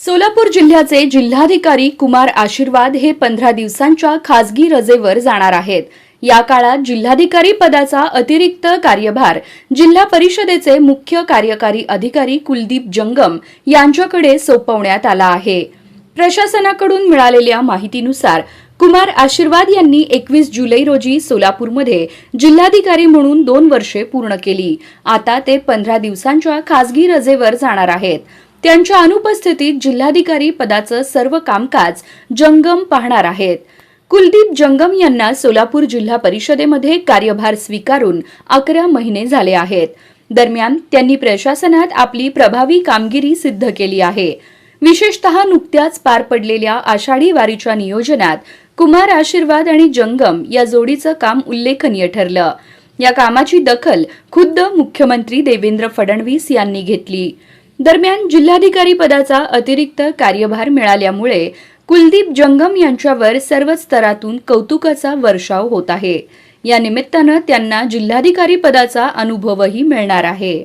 सोलापूर जिल्ह्याचे जिल्हाधिकारी कुमार आशीर्वाद हे पंधरा दिवसांच्या खासगी रजेवर जाणार आहेत. या काळात जिल्हाधिकारी पदाचा अतिरिक्त कार्यभार जिल्हा परिषदेचे मुख्य कार्यकारी अधिकारी कुलदीप जंगम यांच्याकडे सोपवण्यात आला आहे. प्रशासनाकडून मिळालेल्या माहितीनुसार कुमार आशीर्वाद यांनी एकवीस जुलै रोजी सोलापूरमध्ये जिल्हाधिकारी म्हणून दोन वर्षे पूर्ण केली. आता ते पंधरा दिवसांच्या खासगी रजेवर जाणार आहेत. त्यांच्या अनुपस्थितीत जिल्हाधिकारी पदाचं सर्व कामकाज जंगम पाहणार आहेत. कुलदीप जंगम यांना सोलापूर जिल्हा परिषदेमध्ये कार्यभार स्वीकारून अकरा महिने झाले आहेत. दरम्यान त्यांनी प्रशासनात आपली प्रभावी कामगिरी सिद्ध केली आहे. विशेषतः नुकत्याच पार पडलेल्या आषाढी वारीच्या नियोजनात कुमार आशीर्वाद आणि जंगम या जोडीचं काम उल्लेखनीय ठरलं. या कामाची दखल खुद्द मुख्यमंत्री देवेंद्र फडणवीस यांनी घेतली. दरम्यान जिल्हाधिकारी पदाचा अतिरिक्त कार्यभार मिळाल्यामुळे कुलदीप जंगम यांच्यावर सर्वच स्तरातून कौतुकाचा वर्षाव होत आहे. या निमित्तानं त्यांना जिल्हाधिकारी पदाचा अनुभवही मिळणार आहे.